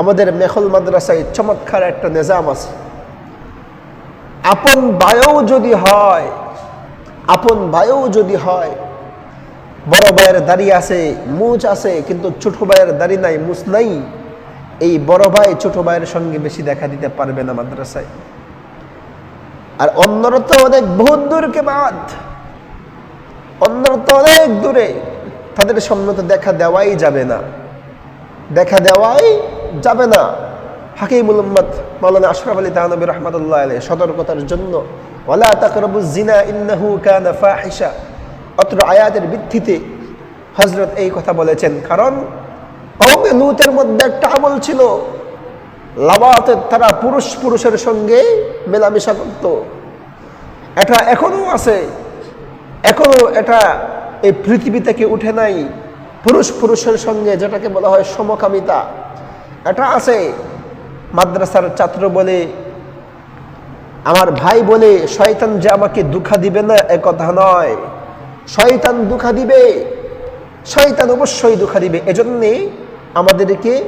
আমাদের মেখল মাদ্রাসায় চমৎকার একটা নিজাম আছে। আপন বায়ও যদি হয়, আপন বায়ও যদি হয়, বড় ভাইয়ের দাড়ি আছে মুচ আছে, কিন্তু ছোট ভাইয়ের দাড়ি নাই মুছ নাই, এই বড় ভাই ছোট ভাইয়ের সঙ্গে বেশি দেখা দিতে পারবে না মাদ্রাসায়। আর অন্যরা তো অনেক বহুত দূরকে বাদ। অন্যরা তো অনেক দূরে। তাদের সামনে তো দেখা দেওয়াই যাবে না। দেখা দেওয়াই যাবে না। হাকিমুল উম্মত মাওলানা আশরাফ আলী তাহনবী রহমতুল্লাহ আলী সতর্কতার জন্য, ওয়ালা তাকরাবু জিনা ইন্নাহু কানা ফাহিশা। অত্র আয়াতের ভিত্তিতে হজরত এই কথা বলেছেন, কারণ লুতের মধ্যে একটা আমল ছিল লাবাতের তারা পুরুষ পুরুষের সঙ্গে মেলামেশা করত। এটা এখনও আছে, এখনও এটা এই পৃথিবী থেকে উঠে নাই। পুরুষ পুরুষের সঙ্গে যেটাকে বলা হয় সমকামিতা এটা আছে মাদ্রাসার ছাত্র বলে, আমার ভাই বলে, শয়তান যে আমাকে দুঃখা দিবে না, এ কথা নয়। শয়তান দুঃখা দিবে, শয়তান অবশ্যই দুঃখা দিবে। এজন্যে আমাদেরকে